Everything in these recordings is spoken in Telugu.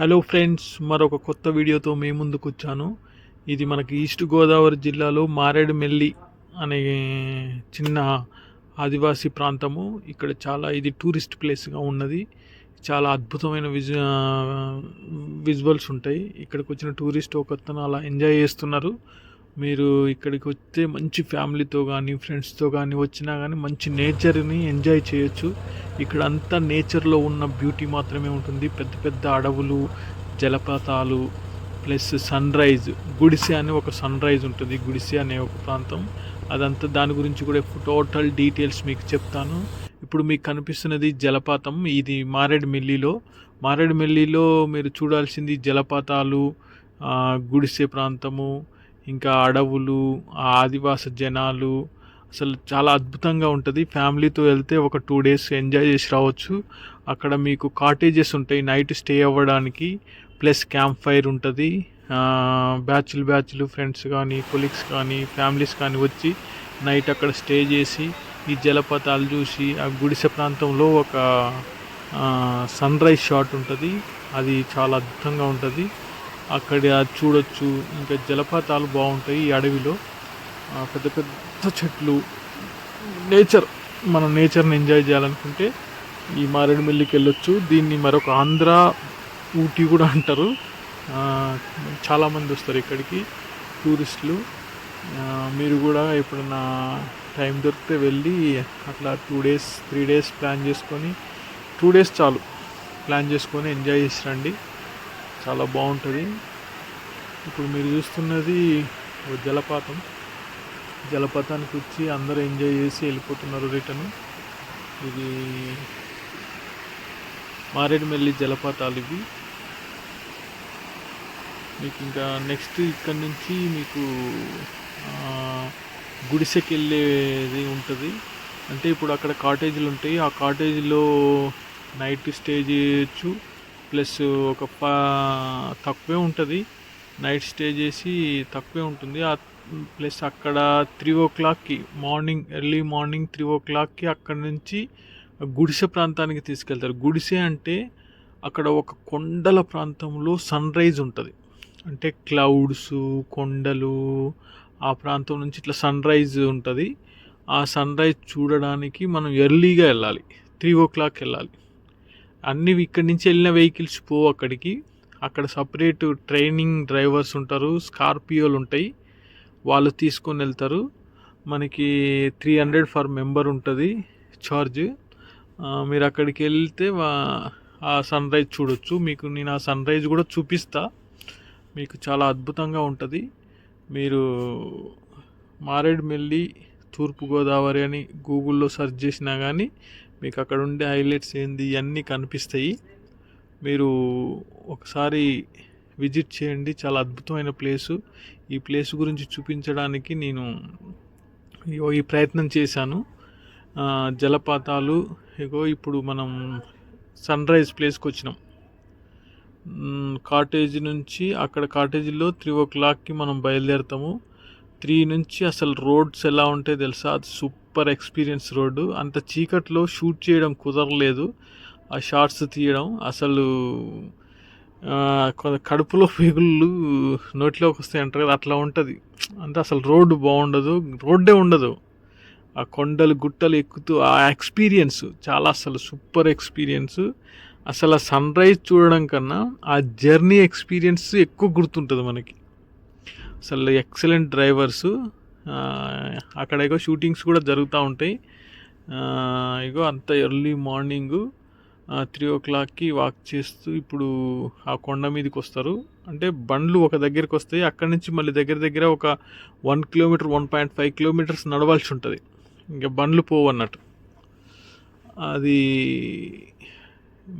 హలో ఫ్రెండ్స్ మరొక కొత్త వీడియోతో మీ ముందుకు వచ్చాను. ఇది మనకి ఈస్ట్ గోదావరి జిల్లాలో మారేడుమెల్లి అనే చిన్న ఆదివాసీ ప్రాంతము. ఇక్కడ చాలా ఇది టూరిస్ట్ ప్లేస్గా ఉన్నది. చాలా అద్భుతమైన విజు విజువల్స్ ఉంటాయి. ఇక్కడికి వచ్చిన టూరిస్ట్ ఒకతను అలా ఎంజాయ్ చేస్తున్నారు. మీరు ఇక్కడికి వస్తే మంచి ఫ్యామిలీతో కానీ ఫ్రెండ్స్తో కానీ వచ్చినా కానీ మంచి నేచర్ని ఎంజాయ్ చేయొచ్చు. ఇక్కడ అంతా నేచర్లో ఉన్న బ్యూటీ మాత్రమే ఉంటుంది. పెద్ద పెద్ద అడవులు జలపాతాలు ప్లస్ సన్ రైజ్ గుడిసె అని ఒక సన్ రైజ్ ఉంటుంది. గుడిసె అనే ఒక ప్రాంతం. అదంతా దాని గురించి కూడా టోటల్ డీటెయిల్స్ మీకు చెప్తాను. ఇప్పుడు మీకు కనిపిస్తున్నది జలపాతం. ఇది మారేడుమిల్లిలో మారేడుమిల్లిలో మీరు చూడాల్సింది జలపాతాలు గుడిసె ప్రాంతము ఇంకా అడవులు ఆ ఆదివాస జనాలు అసలు చాలా అద్భుతంగా ఉంటుంది. ఫ్యామిలీతో వెళ్తే ఒక టూ డేస్ ఎంజాయ్ చేసి రావచ్చు. అక్కడ మీకు కాటేజెస్ ఉంటాయి నైట్ స్టే అవ్వడానికి ప్లస్ క్యాంప్ ఫైర్ ఉంటుంది. బ్యాచ్లు బ్యాచ్లు ఫ్రెండ్స్ కానీ కొలీగ్స్ కానీ ఫ్యామిలీస్ కానీ వచ్చి నైట్ అక్కడ స్టే చేసి ఈ జలపాతాలు చూసి ఆ గుడిసె ప్రాంతంలో ఒక సన్ రైజ్ షాట్ ఉంటుంది. అది చాలా అద్భుతంగా ఉంటుంది. అక్కడ అది చూడొచ్చు. ఇంకా జలపాతాలు బాగుంటాయి ఈ అడవిలో. పెద్ద పెద్ద చెట్లు. నేచర్. మనం నేచర్ని ఎంజాయ్ చేయాలనుకుంటే ఈ మారేడుమిల్లికి వెళ్ళొచ్చు. దీన్ని మరొక ఆంధ్ర ఊటీ కూడా అంటారు. చాలామంది వస్తారు ఇక్కడికి. టూరిస్టులు. మీరు కూడా ఎప్పుడన్నా టైం దొరికితే వెళ్ళి అట్లా two days three days plan చేసుకొని టూ డేస్ చాలు ప్లాన్ చేసుకొని ఎంజాయ్ చేసి రండి. చాలా బాగుంటుంది. ఇప్పుడు మీరు చూస్తున్నది ఒక జలపాతం. జలపాతానికి వచ్చి అందరూ ఎంజాయ్ చేసి వెళ్ళిపోతున్నారు రిటర్న్. ఇది మారేడుమిల్లి జలపాతాలు ఇవి. మీకు ఇంకా నెక్స్ట్ ఇక్కడ నుంచి మీకు గుడిసెకి వెళ్ళేది ఉంటుంది. అంటే ఇప్పుడు అక్కడ కాటేజీలు ఉంటాయి. ఆ కాటేజీలో నైట్ స్టే చేయొచ్చు. ప్లస్ ఒక పా తక్కువే ఉంటుంది. నైట్ స్టే చేసి తక్కువే ఉంటుంది. ఆ ప్లస్ అక్కడ త్రీ ఓ క్లాక్కి మార్నింగ్ ఎర్లీ మార్నింగ్ త్రీ ఓ క్లాక్కి అక్కడ నుంచి గుడిసె ప్రాంతానికి తీసుకెళ్తారు. గుడిసె అంటే అక్కడ ఒక కొండల ప్రాంతంలో సన్ రైజ్ ఉంటుంది. అంటే క్లౌడ్స్ కొండలు ఆ ప్రాంతం నుంచి ఇట్లా సన్ రైజ్ ఉంటుంది. ఆ సన్ రైజ్ చూడడానికి మనం ఎర్లీగా వెళ్ళాలి. త్రీ ఓ క్లాక్ వెళ్ళాలి. అన్ని ఇక్కడి నుంచి వెళ్ళిన వెహికల్స్ పోవు అక్కడికి. అక్కడ సపరేట్ ట్రైనింగ్ డ్రైవర్స్ ఉంటారు స్కార్పియోలు ఉంటాయి. వాళ్ళు తీసుకొని వెళ్తారు. మనకి త్రీ హండ్రెడ్ ఫర్ మెంబర్ ఉంటుంది ఛార్జ్ మీరు అక్కడికి వెళ్తే ఆ సన్ రైజ్ చూడొచ్చు. మీకు నేను ఆ సన్ రైజ్ కూడా చూపిస్తా. మీకు చాలా అద్భుతంగా ఉంటుంది. మీరు మారేడుమిల్లి తూర్పుగోదావరి అని గూగుల్లో సెర్చ్ చేసినా కానీ మీకు అక్కడ ఉండే హైలైట్స్ ఏంది ఇవన్నీ కనిపిస్తాయి. మీరు ఒకసారి విజిట్ చేయండి చాలా అద్భుతమైన ప్లేసు. ఈ ప్లేస్ గురించి చూపించడానికి నేను ఈ ప్రయత్నం చేశాను. జలపాతాలు ఇగో ఇప్పుడు మనం సన్ రైజ్ ప్లేస్కి వచ్చినాం. కాటేజ్ నుంచి అక్కడ కాటేజీలో త్రీ ఓ క్లాక్కి మనం బయలుదేరుతాము. త్రీ నుంచి అసలు రోడ్స్ ఎలా ఉంటాయి తెలుసా? అది సూపర్ ఎక్స్పీరియన్స్ రోడ్డు. అంత చీకట్లో షూట్ చేయడం కుదరలేదు. ఆ షార్ట్స్ తీయడం. అసలు ఆ, కడుపులో పేగుళ్ళు నోట్లోకి వస్తాయి అంటారు కదా అట్లా ఉంటుంది. అంటే అసలు రోడ్డు బాగుండదు. రోడ్డే ఉండదు. ఆ కొండలు గుట్టలు ఎక్కుతూ ఆ ఎక్స్పీరియన్స్ చాలా అసలు సూపర్ ఎక్స్పీరియన్స్. అసలు ఆ సన్ రైజ్ చూడడం కన్నా ఆ జర్నీ ఎక్స్పీరియన్స్ ఎక్కువ గుర్తుంటుంది మనకి. అసలు ఎక్సలెంట్ డ్రైవర్స్. అక్కడ ఏదో షూటింగ్స్ కూడా జరుగుతూ ఉంటాయి. ఇగో అంత ఎర్లీ మార్నింగ్ త్రీ ఓ క్లాక్కి వాక్ చేస్తూ ఇప్పుడు ఆ కొండ మీదకి వస్తారు అంటే బండ్లు ఒక దగ్గరికి వస్తాయి అక్కడి నుంచి మళ్ళీ దగ్గర దగ్గర ఒక one kilometre one point five kilometres నడవాల్సి ఉంటుంది. ఇంకా బండ్లు పోవు అన్నట్టు అది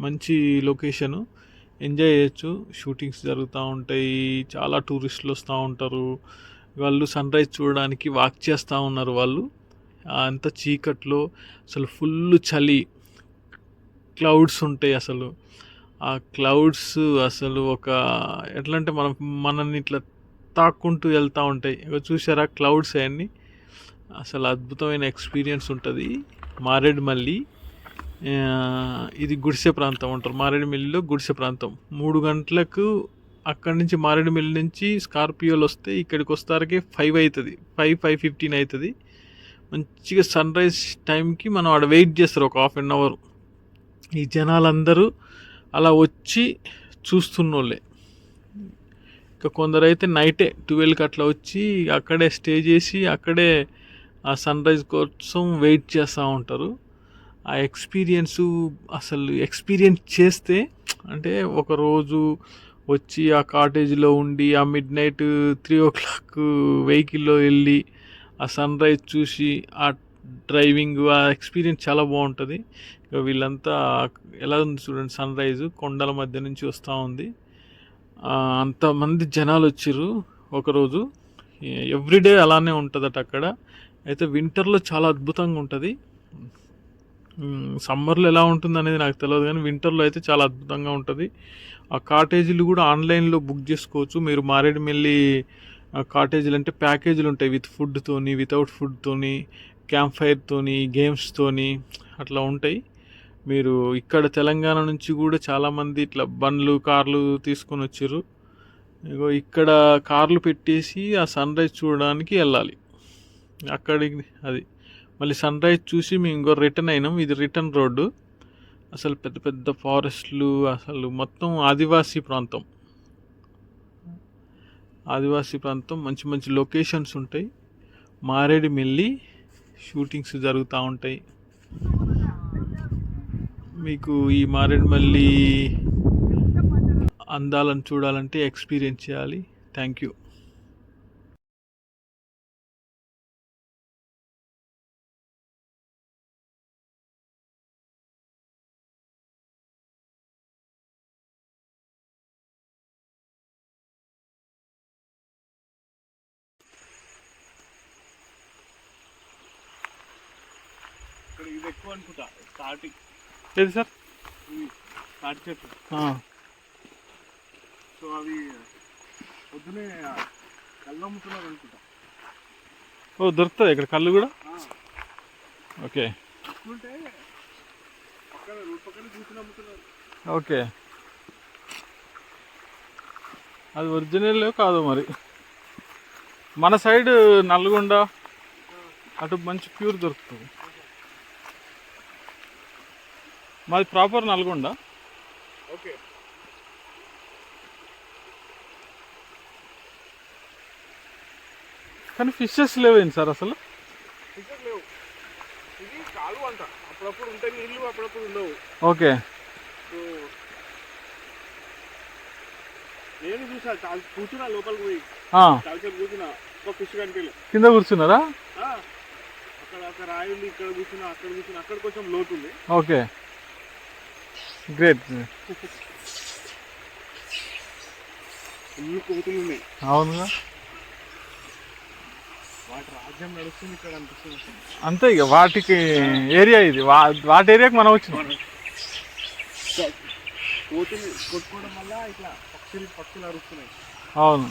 మంచి లొకేషను. ఎంజాయ్ చేయొచ్చు. షూటింగ్స్ జరుగుతూ ఉంటాయి. చాలా టూరిస్టులు వస్తూ ఉంటారు. వాళ్ళు సన్ రైజ్ చూడడానికి వాక్ చేస్తూ ఉన్నారు వాళ్ళు. అంత చీకట్లో. అసలు ఫుల్ చలి. క్లౌడ్స్ ఉంటాయి అసలు. ఆ క్లౌడ్స్ అసలు ఒక ఎట్లా అంటే మనం మనల్ని ఇట్లా తాక్కుంటూ వెళ్తూ ఉంటాయి. ఇక చూసారా క్లౌడ్స్ అవన్నీ? అసలు అద్భుతమైన ఎక్స్పీరియన్స్ ఉంటుంది. మారేడుమల్లి. మళ్ళీ ఇది గుడిసె ప్రాంతం అంటారు. మారేడుమిల్లిలో గుడిసె ప్రాంతం. మూడు గంటలకు అక్కడి నుంచి మారేడుమిల్లి నుంచి స్కార్పియోలు వస్తే ఇక్కడికి వస్తారకి ఫైవ్ అవుతుంది ఫైవ్ ఫైవ్ ఫిఫ్టీన్ అవుతుంది మంచిగా సన్ రైజ్ టైంకి మనం ఆడ వెయిట్ చేస్తారు ఒక హాఫ్ అన్ అవర్ ఈ జనాలందరూ అలా వచ్చి చూస్తున్నోళ్ళే. ఇంకా కొందరు అయితే నైటే ట్వెల్వ్కి అట్లా వచ్చి అక్కడే స్టే చేసి అక్కడే ఆ సన్ రైజ్ కోసం వెయిట్ చేస్తూ ఉంటారు. ఆ ఎక్స్పీరియన్స్ అసలు ఎక్స్పీరియన్స్ చేస్తే అంటే ఒకరోజు వచ్చి ఆ కాటేజ్లో ఉండి ఆ midnight three o'clock వెహికల్లో వెళ్ళి ఆ సన్ రైజ్ చూసి ఆ డ్రైవింగ్ ఆ ఎక్స్పీరియన్స్ చాలా బాగుంటుంది. ఇక వీళ్ళంతా ఎలా ఉంది చూడండి సన్ రైజ్ కొండల మధ్య నుంచి వస్తూ ఉంది. అంతమంది జనాలు వచ్చారు ఒకరోజు ఎవ్రీడే అలానే ఉంటుందట అక్కడ. అయితే వింటర్లో చాలా అద్భుతంగా ఉంటుంది. సమ్మర్లో ఎలా ఉంటుంది అనేది నాకు తెలియదు కానీ వింటర్లో అయితే చాలా అద్భుతంగా ఉంటుంది. ఆ కాటేజీలు కూడా ఆన్లైన్లో బుక్ చేసుకోవచ్చు. మీరు మారేడుమిల్లి ఆ, కాటేజీలు అంటే ప్యాకేజీలు ఉంటాయి. విత్ ఫుడ్తోని వితౌట్ ఫుడ్తోని క్యాంప్ ఫైర్తోని గేమ్స్తోని అట్లా ఉంటాయి. మీరు ఇక్కడ తెలంగాణ నుంచి కూడా చాలామంది ఇట్లా బండ్లు కార్లు తీసుకొని వచ్చారు. ఇగో ఇక్కడ కార్లు పెట్టేసి ఆ సన్ రైజ్ చూడడానికి వెళ్ళాలి. అక్కడికి అది మళ్ళీ సన్ రైజ్ చూసి మేము ఇంకో రిటర్న్ అయినాం. ఇది రిటర్న్ రోడ్డు. అసలు పెద్ద పెద్ద ఫారెస్ట్లు అసలు మొత్తం ఆదివాసీ ప్రాంతం. ఆదివాసీ ప్రాంతం మంచి మంచి లొకేషన్స్ ఉంటాయి. మారేడుమిల్లి షూటింగ్స్ జరుగుతూ ఉంటాయి. మీకు ఈ మారేడుమల్లి అందాలను చూడాలంటే ఎక్స్పీరియన్స్ చేయాలి. Thank you. అనుకుంటా. ఏది సార్? సో అవి పొద్దునే కళ్ళు అమ్ముతున్నారు అనుకుంటా. ఓ దొరుకుతుంది ఇక్కడ కళ్ళు కూడా? ఓకే. చూస్తుంటే పక్కన రోడ్ పక్కన కూర్చుని అమ్ముతున్నారు ఓకే. అది ఒరిజినల్ కాదు మరి. మన సైడ్ నల్గొండ అటు మంచి ప్యూర్ దొరుకుతుంది. మాది ప్రాపర్ నల్గొండ. ఓకే. కానీ ఫిషెస్ లేవేంటి సార్ అసలు? టికెట్ లేవు. ఇది కాలు అంట. అప్పుడప్పుడు ఉంటాయి నీళ్ళు అప్పుడప్పుడు ఉండవు. ఓకే. నేను చూసా కూర్చున్నా లోపలికి పోయి. చాలాసేపు కూర్చున్నా. ఒక ఫిష్ కనిపించలేదు కింద కూర్చున్నారా? అక్కడ అక్కడ రాయి ఉంది ఇక్కడ కూర్చున్నా అక్కడ కూర్చున్నా. అక్కడ కొంచెం లోతు ఉంది. ఓకే. గ్రేట్ అవునుగా. అంతే ఇక వాటికి ఏరియా ఇది. వాటి ఏరియాకి మనం వచ్చినాం. కోతులు కొట్టుకోవడం వల్ల ఇట్లా పక్షులు పక్షులు అరుస్తున్నాయి. అవును.